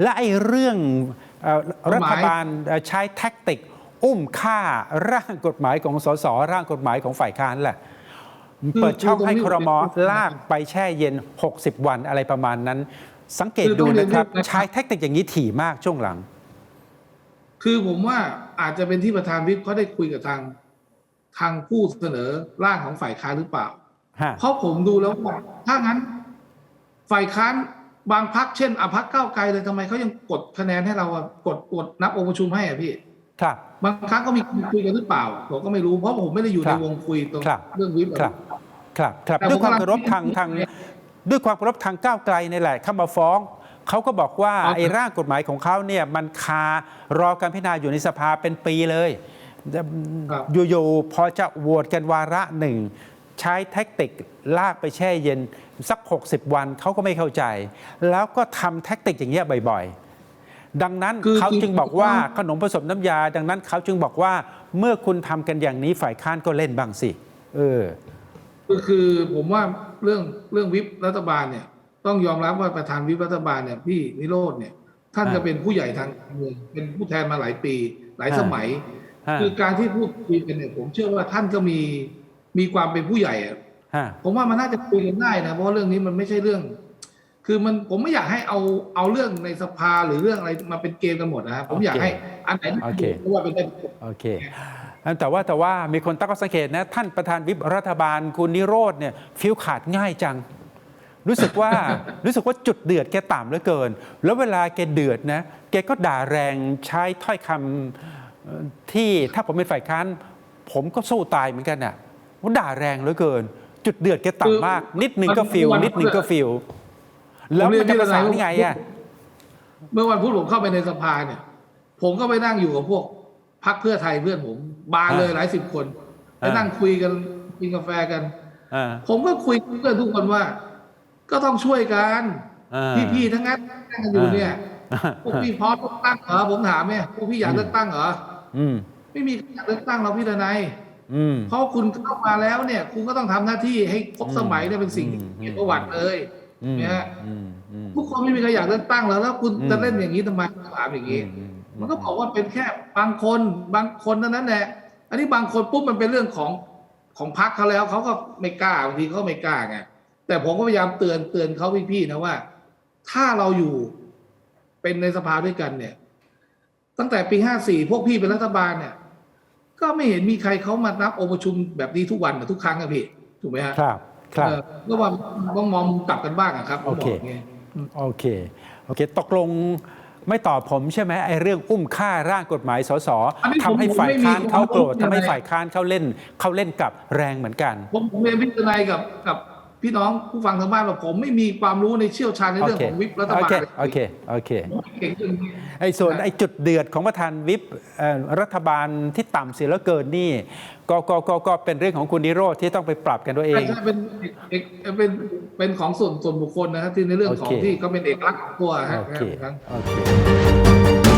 และไอ้เรื่องเอ่อกฎรัหมายฐบาลเอ่อใช้แท็กติก อุ้มฆ่าร่างกฎหมายของสสร่างกฎหมายของฝ่ายค้านแหละคือเปิดช่องให้คือคตรงนี้รมผมลากไปแช่เย็น 60 วันอะไรประมาณนั้น สังเกตคือต้ดูองเรียนนะครับนิดนะครับ ใช้แท็กติกอย่างนี้ถี่มากช่วงหลัง คือผมว่าอาจจะเป็นที่ประธานวิปเขาได้คุยกับทางทางผู้เสนอร่างของฝ่ายค้านหรือเปล่าฮะเพราะผมดูแล้วว่าถ้างั้น ฝ่ายค้าน บางพักเช่นอพักก้าวไกลเลยทำไมเขายังกดคะแนนให้เราอะกดกดนับองค์ประชุมให้อะพี่ ครับ บางครั้งก็มีคุยกันหรือเปล่าผมก็ไม่รู้เพราะผมไม่ได้อยู่คในรับวงคุยตรงครับเรื่องวิปอะครับ ครับครับแต่ด้วยความผมเคารพกำลังทางทาง ด้วยความเคารพทางก้าวไกลนี่แหละเข้ามาฟ้องเขาก็บอกว่าครับไอ้ร่างกฎหมายของเขาเนี่ยมันคารอการพิจารณาอยู่ในสภาเป็นปีเลยครับอยู่ๆพอจะโหวตกันวาระหนึ่งใช้แท็กติกลากไปแช่เย็น สัก 60 วันเขาก็ไม่เข้าใจ แล้วก็ทำแท็กติกอย่างเงี้ยบ่อยๆ ดังนั้นคือเขาจึงบอกว่าคือขนมผสมน้ำยา ดังนั้นเขาจึงบอกว่าเมื่อคุณทำกันอย่างนี้ฝ่ายค้านก็เล่นบ้างสิ เออคือคือผมว่าเรื่องเรื่องวิปรัฐบาลเนี่ยต้องยอมรับว่าประธานวิปรัฐบาลเนี่ยพี่นิโรธเนี่ยท่านอ่าจะเป็นผู้ใหญ่ทางการเมืองเป็นผู้แทนมาหลายปี หลายอ่าสมัยฮะคือการที่พูดคุยกันเนี่ยผมเชื่อว่าท่านก็มีมีความเป็นผู้ใหญ่อะฮะ ผมว่ามันน่าจะคุยกันได้นะเพราะว่าเรื่องนี้มันไม่ใช่เรื่อง คือมันผมไม่อยากให้เอาเอาเรื่องในสภาหรือเรื่องอะไรมาเป็นเกมกันหมดนะครับผมอยากให้อันไหนที่โอเคเพราะว่าเป็นได้โอเคแต่ว่าแต่ว่ามีคนตั้งข้อสังเกตนะ ท่านประธานวิปรัฐบาลคุณนิโรธเนี่ยฟิวขาดง่ายจัง รู้สึกว่ารู้สึกว่าจุดเดือดแกต่ำเหลือเกิน แล้วเวลาแกเดือดนะ แกก็ด่าแรงใช้ถ้อยคำเอ่อที่ถ้าผมเป็นฝ่ายค้านผมก็สู้ตายเหมือนกันน่ะว่าด่าแรงเหลือเกิน จุดเดือดแกต่ำมาก นิดหนึ่งก็ฟิลนิดหนึ่งก็ฟิลแล้วมันจะประสานยังไงอะเมื่อวันพุธผมเข้าไปในสภาเนี่ย ผมก็ไปนั่งอยู่กับพวกพักเพื่อไทยเพื่อนผม บานเลยอ่าหลายสิบคนไปอ่านั่งคุยกันกินกาแฟกันอ่าผมก็คุยกับเพื่อนทุกคนว่า ก็ต้องช่วยกันอ่าพี่ๆทั้งนั้นนั่งกันอยู่เนี่ยอ่าพวกพี่พร้อมเลือกตั้งเหรอผมถามเนี่ยพวกพี่อยากเลือกตั้งเหรออืมไม่มีใครอยากเลือกตั้งเราพี่ทนายอืม เพราะคุณเข้ามาแล้วเนี่ย คุณก็ต้องทำหน้าที่ให้ครบสมัยเนี่ยเป็นสิ่งที่อืมเกียรติประวัติเลยอืมเนี่ยอืมอืมทุกคนไม่มีใครอยากเลือกตั้งแล้วแล้วคุณอืมจะเล่นอย่างนี้ทำไมถามอย่างนี้อืมมันก็บอกว่าเป็นแค่บางคนบางคนเท่านั้นแหละอันนี้บางคนปุ๊บมันเป็นเรื่องของของพรรคเขาแล้วเขาก็ไม่กล้าบางทีเขาก็ไม่กล้าไงแต่ผมก็พยายามเตือนเตือนเขาพี่ๆนะว่า ถ้าเราอยู่เป็นในสภาด้วยกันเนี่ย ตั้งแต่ปีห้าสี่พวกพี่เป็นรัฐบาลเนี่ย ก็ไม่เห็นมีใครเขามานับองค์ประชุมแบบนี้ทุกวันเหมือนทุกครั้งอะพี่ถูกไหมฮะครับครับเออก็ว่าต้องมองมุมกลับกันบ้างอะครับโอเคผมบกไงโอเคโอเค ตกลงไม่ตอบผมใช่ไหมไอ้เรื่องอุ้มฆ่าร่างกฎหมายสสอันนี้ผมทำให้ฝ่ายค้านผมไม่มีเขาโกรธผมไม่มีทำให้ฝ่ายค้านเขาเล่นเขาเล่นกลับแรงเหมือนกันผมผมเรียนพิจารณากับกับ พี่น้องผู้ฟังทางบ้านว่าผมไม่มีความรู้ในเชี่ยวชาญในโอเรื่องเคของวิปรัฐโอบาลเคโอเคโอเคผมไม่เก่งเรื่องนี้ไอ้ส่วนไอ้จุดเดือดของประธานวิปเอ่อรัฐบาลที่ต่ำเสียแล้วเกินนี่ก็ก็ก็ก็เป็นเรื่องของคุณนิโรธที่ต้องไปปรับกันตัวเองใช่เป็นเอกเป็นเป็นของส่วนส่วนบุคคลนะครับที่ในเรื่องของโอเคที่ก็เป็นเอกลักษณ์ของตัวฮะโอเคครับโอเค